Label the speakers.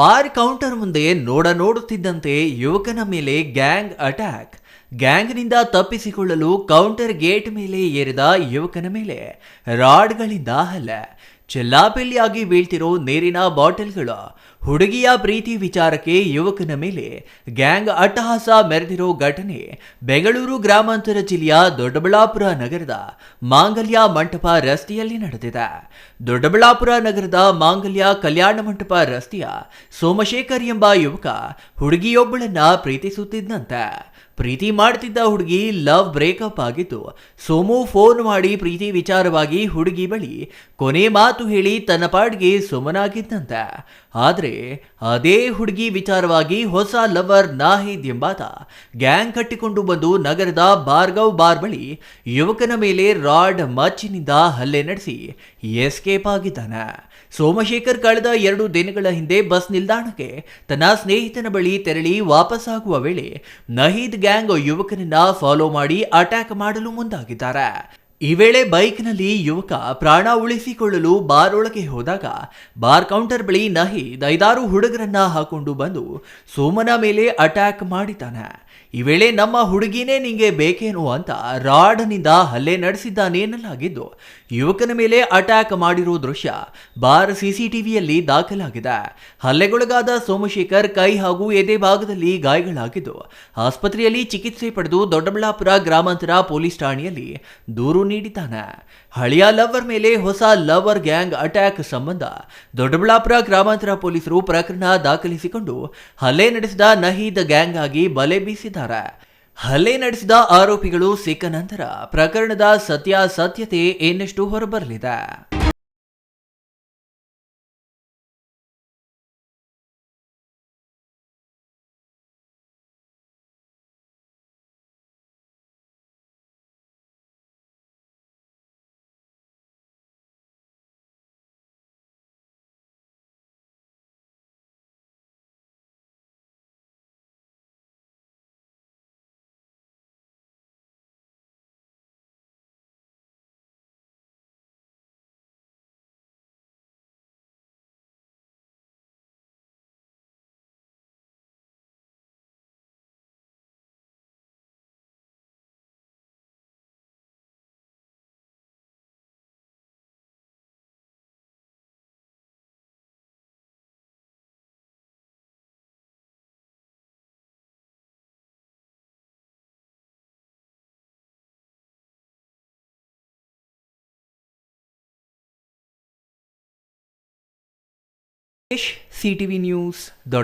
Speaker 1: Bar counter ಮುಂದೆ ನೋಡ ನೋಡುತ್ತಿದ್ದಂತೆ ಯುವಕನ ಮೇಲೆ ಗ್ಯಾಂಗ್ ಅಟ್ಯಾಕ್ ಗ್ಯಾಂಗ್ನಿಂದ ತಪ್ಪಿಸಿಕೊಳ್ಳಲು ಕೌಂಟರ್ ಗೇಟ್ ಮೇಲೆ ಏರಿದ ಯುವಕನ ಮೇಲೆ ರಾಡ್ಗಳಿಂದ ಹಲ್ಲೆ. ಚೆಲ್ಲಾಪಿಲ್ಲಿಯಾಗಿ ಬೀಳ್ತಿರೋ ನೀರಿನ ಬಾಟಲ್ಗಳು ಹುಡುಗಿಯ ಪ್ರೀತಿ ವಿಚಾರಕ್ಕೆ ಯುವಕನ ಮೇಲೆ ಗ್ಯಾಂಗ್ ಅಟ್ಟಹಾಸ ಮೆರೆದಿರೋ ಘಟನೆ ಬೆಂಗಳೂರು ಗ್ರಾಮಾಂತರ ಜಿಲ್ಲೆಯ ದೊಡ್ಡಬಳ್ಳಾಪುರ ನಗರದ ಮಾಂಗಲ್ಯ ಮಂಟಪ ರಸ್ತೆಯಲ್ಲಿ ನಡೆದಿದೆ. ದೊಡ್ಡಬಳ್ಳಾಪುರ ನಗರದ ಮಾಂಗಲ್ಯ ಕಲ್ಯಾಣ ಮಂಟಪ ರಸ್ತೆಯ ಸೋಮಶೇಖರ್ ಎಂಬ ಯುವಕ ಹುಡುಗಿಯೊಬ್ಬಳನ್ನ ಪ್ರೀತಿಸುತ್ತಿದ್ದಂತೆ ಪ್ರೀತಿ ಮಾಡ್ತಿದ್ದ ಹುಡುಗಿ ಲವ್ ಬ್ರೇಕಪ್ ಆಗಿದ್ದು ಸೋಮು ಫೋನ್ ಮಾಡಿ ಪ್ರೀತಿ ವಿಚಾರವಾಗಿ ಹುಡುಗಿ ಬಳಿ ಕೊನೆ ಮಾತು ಹೇಳಿ ತನ್ನ ಪಾಡ್ಗೆ ಸುಮನಾಗಿದ್ದಂತೆ ಆದರೆ ಅದೇ ಹುಡುಗಿ ವಿಚಾರವಾಗಿ ಹೊಸ ಲವರ್ ನಾಹಿದ್ ಎಂಬಾತ ಗ್ಯಾಂಗ್ ಕಟ್ಟಿಕೊಂಡು ಬಂದು ನಗರದ ಬಾರ್ಗವ್ ಬಾರ್ ಬಳಿ ಯುವಕನ ಮೇಲೆ ರಾಡ್ ಮಚ್ಚಿನಿಂದ ಹಲ್ಲೆ ನಡೆಸಿ ಎಸ್ಕೇಪ್ ಆಗಿದ್ದಾನೆ. ಸೋಮಶೇಖರ್ ಕಳೆದ ಎರಡು ದಿನಗಳ ಹಿಂದೆ ಬಸ್ ನಿಲ್ದಾಣಕ್ಕೆ ತನ್ನ ಸ್ನೇಹಿತನ ಬಳಿ ತೆರಳಿ ವಾಪಸ್ಸಾಗುವ ವೇಳೆ ನಹೀದ್ ಗ್ಯಾಂಗ್ ಯುವಕನನ್ನ ಫಾಲೋ ಮಾಡಿ ಅಟ್ಯಾಕ್ ಮಾಡಲು ಮುಂದಾಗಿದ್ದಾರೆ. ಈ ವೇಳೆ ಬೈಕ್ನಲ್ಲಿ ಯುವಕ ಪ್ರಾಣ ಉಳಿಸಿಕೊಳ್ಳಲು ಬಾರ್ ಒಳಗೆ ಹೋದಾಗ ಬಾರ್ ಕೌಂಟರ್ ಬಳಿ ನಹೀದ್ ಐದಾರು ಹುಡುಗರನ್ನ ಹಾಕೊಂಡು ಬಂದು ಸೋಮನ ಮೇಲೆ ಅಟ್ಯಾಕ್ ಮಾಡಿದ್ದಾನೆ. ಈ ವೇಳೆ ನಮ್ಮ ಹುಡುಗಿನೇ ನಿಂಗೆ ಬೇಕೇನು ಅಂತ ರಾಡ್ನಿಂದ ಹಲ್ಲೆ ನಡೆಸಿದ್ದಾನೆ ಎನ್ನಲಾಗಿದ್ದು ಯುವಕನ ಮೇಲೆ ಅಟ್ಯಾಕ್ ಮಾಡಿರೋ ದೃಶ್ಯ ಬಾರ್ ಸಿಸಿಟಿವಿಯಲ್ಲಿ ದಾಖಲಾಗಿದೆ. ಹಲ್ಲೆಗೊಳಗಾದ ಸೋಮಶೇಖರ್ ಕೈ ಹಾಗೂ ಎದೆ ಭಾಗದಲ್ಲಿ ಗಾಯಗಳಾಗಿದ್ದು, ಆಸ್ಪತ್ರೆಯಲ್ಲಿ ಚಿಕಿತ್ಸೆ ಪಡೆದು ದೊಡ್ಡಬಳ್ಳಾಪುರ ಗ್ರಾಮಾಂತರ ಪೊಲೀಸ್ ಠಾಣೆಯಲ್ಲಿ ದೂರು ನೀಡಿದ್ದಾನೆ. ಹಳೆಯ ಲವರ್ ಮೇಲೆ ಹೊಸ ಲವರ್ ಗ್ಯಾಂಗ್ ಅಟ್ಯಾಕ್ ಸಂಬಂಧ ದೊಡ್ಡಬಳ್ಳಾಪುರ ಗ್ರಾಮಾಂತರ ಪೊಲೀಸರು ಪ್ರಕರಣ ದಾಖಲಿಸಿಕೊಂಡು ಹಲ್ಲೆ ನಡೆಸಿದ ನಹೀದ್ ಗ್ಯಾಂಗ್ ಆಗಿ ಬಲೆ ಬೀಸಿದ್ದಾರೆ. ಹಲ್ಲೆ ನಡೆಸಿದ ಆರೋಪಿಗಳು ಸಿಕ್ಕ ನಂತರ ಪ್ರಕರಣದ ಸತ್ಯಾಸತ್ಯತೆ ಇನ್ನಷ್ಟು ಹೊರಬರಲಿದೆ. C T V news the